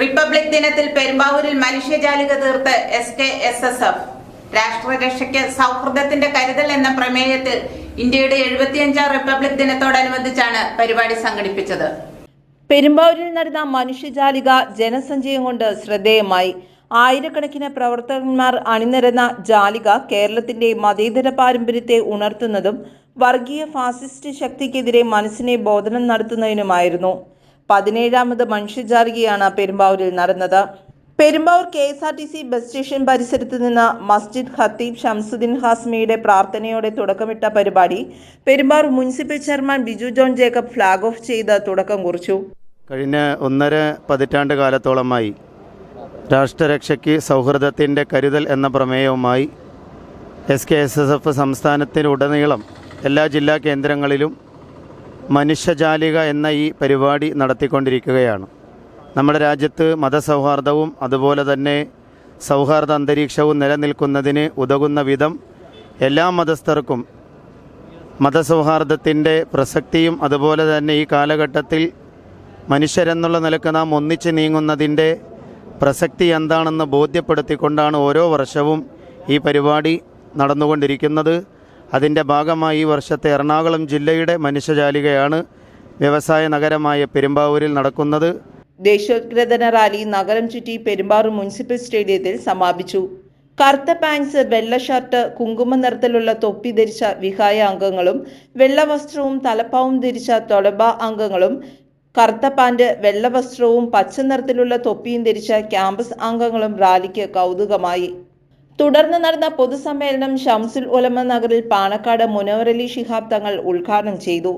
Republic ദിനത്തിൽ പെരുമ്പാവൂരിൽ മനുഷ്യജാലിക തീർത്ത് S K S S F രാഷ്ട്രരക്ഷയ്ക്ക് സൗഹൃദത്തിന്റെ കരുതൽ എന്ന പ്രമേയത്തിൽ ഇന്ത്യയുടെ എഴുപത്തിയഞ്ചാം റിപ്പബ്ലിക് ദിനത്തോടനുബന്ധിച്ചാണ് പരിപാടി സംഘടിപ്പിച്ചത്. പെരുമ്പാവൂരിൽ നടന്ന മനുഷ്യജാലിക ജനസഞ്ചയം കൊണ്ട് ശ്രദ്ധേയമായി. ആയിരക്കണക്കിന് പ്രവർത്തകന്മാർ അണിനിരന്ന ജാലിക കേരളത്തിന്റെ മതേതര പാരമ്പര്യത്തെ ഉണർത്തുന്നതും വർഗീയ ഫാസിസ്റ്റ് ശക്തിക്കെതിരെ മനസ്സിനെ ബോധനം നടത്തുന്നതിനുമായിരുന്നു. പതിനേഴാമത് മനുഷ്യജാലികയാണ് പെരുമ്പാവൂരിൽ നടന്നത്. Perumbavoor K S R T C bus station പരിസരത്ത് നിന്ന് മസ്ജിദ് ഖത്തീബ് ഷംസുദ്ദീൻ ഹാസ്മിയുടെ പ്രാർത്ഥനയോടെ തുടക്കമിട്ട പരിപാടി Perumbavoor municipal chairman Biju John Jacob flag off ചെയ്ത് തുടക്കം കുറിച്ചു. കഴിഞ്ഞ ഒന്നര പതിറ്റാണ്ട് കാലത്തോളമായി രാഷ്ട്രരക്ഷയ്ക്ക് സൗഹൃദത്തിന്റെ കരുതൽ എന്ന പ്രമേയവുമായി S K S S F സംസ്ഥാനത്തിനുടനീളം എല്ലാ ജില്ലാ കേന്ദ്രങ്ങളിലും മനുഷ്യജാലിക എന്ന ഈ പരിപാടി നടത്തിക്കൊണ്ടിരിക്കുകയാണ്. നമ്മുടെ രാജ്യത്ത് മതസൗഹാർദ്ദവും അതുപോലെ തന്നെ സൗഹാർദ്ദ അന്തരീക്ഷവും നിലനിൽക്കുന്നതിന് ഉതകുന്ന വിധം എല്ലാ മതസ്ഥർക്കും മതസൗഹാർദ്ദത്തിന്റെ പ്രസക്തിയും അതുപോലെ തന്നെ ഈ കാലഘട്ടത്തിൽ മനുഷ്യരെന്നുള്ള നിലയ്ക്ക് നാം ഒന്നിച്ച് നീങ്ങുന്നതിന്റെ പ്രസക്തി എന്താണെന്ന് ബോധ്യപ്പെടുത്തിക്കൊണ്ടാണ് ഓരോ വർഷവും ഈ പരിപാടി നടന്നുകൊണ്ടിരിക്കുന്നത്. അതിന്റെ ഭാഗമായി ഈ വർഷത്തെ എറണാകുളം ജില്ലയുടെ മനുഷ്യജാലികയാണ് വ്യവസായ നഗരമായ പെരുമ്പാവൂരിൽ നടക്കുന്നത്. ദേശീയോദ്ഗ്രഥന റാലി നഗരം ചുറ്റി പെരുമ്പാവൂർ മുനിസിപ്പൽ സ്റ്റേഡിയത്തിൽ സമാപിച്ചു. കറുത്ത പാൻസ് വെള്ള ഷർട്ട് കുങ്കുമ നിറത്തിലുള്ള തൊപ്പി ധരിച്ച വിഹായ അംഗങ്ങളും വെള്ള വസ്ത്രവും തലപ്പാവും ധരിച്ച തൊളബ അംഗങ്ങളും കറുത്ത പാന്റ് വെള്ള വസ്ത്രവും പച്ച നിറത്തിലുള്ള തൊപ്പിയും ധരിച്ച ക്യാമ്പസ് അംഗങ്ങളും റാലിക്ക് കൗതുകമായി. തുടർന്ന് നടന്ന പൊതുസമ്മേളനം ഷംസുൽ ഉലമ നഗറിൽ പാണക്കാട് മുനവറലി ശിഹാബ് തങ്ങൾ ഉദ്ഘാടനം ചെയ്തു.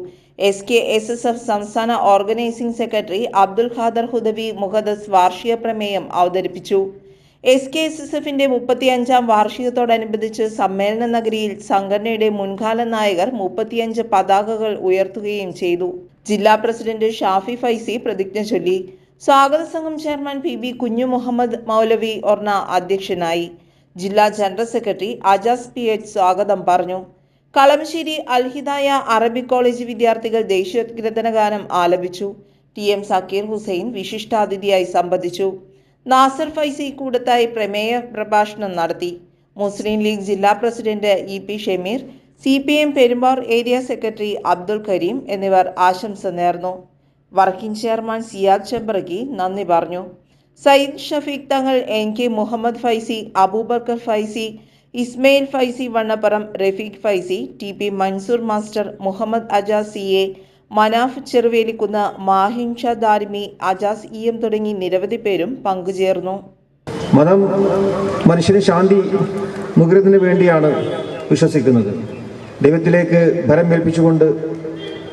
S K S S F സംസ്ഥാന ഓർഗനൈസിംഗ് സെക്രട്ടറി അബ്ദുൽ ഖാദർ ഹുദവി മുഹദസ് വാർഷിക പ്രമേയം അവതരിപ്പിച്ചു. എസ് കെ എസ് എസ് എഫിന്റെ മുപ്പത്തിയഞ്ചാം വാർഷികത്തോടനുബന്ധിച്ച് സമ്മേളന നഗരിയിൽ സംഘടനയുടെ മുൻകാല നായകർ മുപ്പത്തിയഞ്ച് പതാകകൾ ഉയർത്തുകയും ചെയ്തു. ജില്ലാ പ്രസിഡന്റ് ഷാഫി ഫൈസി പ്രതിജ്ഞ ചൊല്ലി. സ്വാഗത സംഘം ചെയർമാൻ പി ബി കുഞ്ഞു മുഹമ്മദ് മൗലവി ഒർണ അധ്യക്ഷനായി. ജില്ലാ general secretary Ajas P H സ്വാഗതം പറഞ്ഞു. കളമശ്ശേരി അൽഹിദായ അറബിക് കോളേജ് വിദ്യാർത്ഥികൾ ദേശീയോദ്ഗ്രഥന ഗാനം ആലപിച്ചു. ടി എം സക്കീർ ഹുസൈൻ വിശിഷ്ടാതിഥിയായി സംബന്ധിച്ചു. നാസർ ഫൈസി കൂടത്തായി പ്രമേയ പ്രഭാഷണം നടത്തി. മുസ്ലിം ലീഗ് ജില്ലാ president E P Shameer C P M Perumbar area secretary Abdul Kareem എന്നിവർ ആശംസ നേർന്നു. വർക്കിംഗ് ചെയർമാൻ സിയാദ് ചെമ്പ്രകി നന്ദി പറഞ്ഞു. Sayyid Shafeeq Thangal N K Muhammad Faizy Abubakar Faizy Ismail Faizy Vannappuram Rafeeq Faizy T P Mansoor master Muhammad Ajas C A Manaf Cheruvelikkunnu Mahinsha Darimi Ajas E M തുടങ്ങി നിരവധി പേരും പങ്കുചേർന്നു. മതം മനുഷ്യന് ശാന്തി നുകരുന്നതിന് വേണ്ടിയാണ് വിശ്വസിക്കുന്നത്. ദൈവത്തിലേക്ക് ഭരം ഏൽപ്പിച്ചുകൊണ്ട്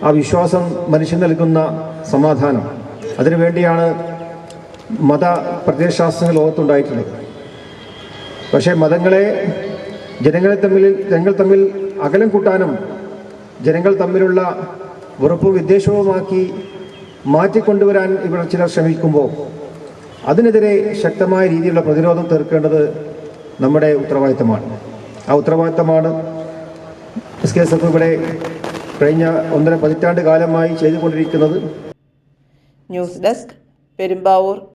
ആ വിശ്വാസം മനുഷ്യൻ നൽകുന്ന സമാധാനം. അതിനുവേണ്ടിയാണ് മത പ്രത്യയശാസ്ത്രങ്ങൾ ലോകത്തുണ്ടായിട്ടുള്ളത് പക്ഷേ മതങ്ങളെ ജനങ്ങളെ തമ്മിൽ ജനങ്ങൾ തമ്മിൽ അകലം കൂട്ടാനും ജനങ്ങൾ തമ്മിലുള്ള വെറുപ്പും വിദ്വേഷവുമാക്കി മാറ്റിക്കൊണ്ടുവരാൻ ഇവിടെ ചിലർ ശ്രമിക്കുമ്പോൾ അതിനെതിരെ ശക്തമായ രീതിയിലുള്ള പ്രതിരോധം തീർക്കേണ്ടത് നമ്മുടെ ഉത്തരവാദിത്തമാണ്. ആ ഉത്തരവാദിത്തമാണ് എസ് കെ എസ് ഇവിടെ കഴിഞ്ഞ ഒന്നര പതിറ്റാണ്ട് കാലമായി ചെയ്തുകൊണ്ടിരിക്കുന്നത്. News desk Perumbavoor.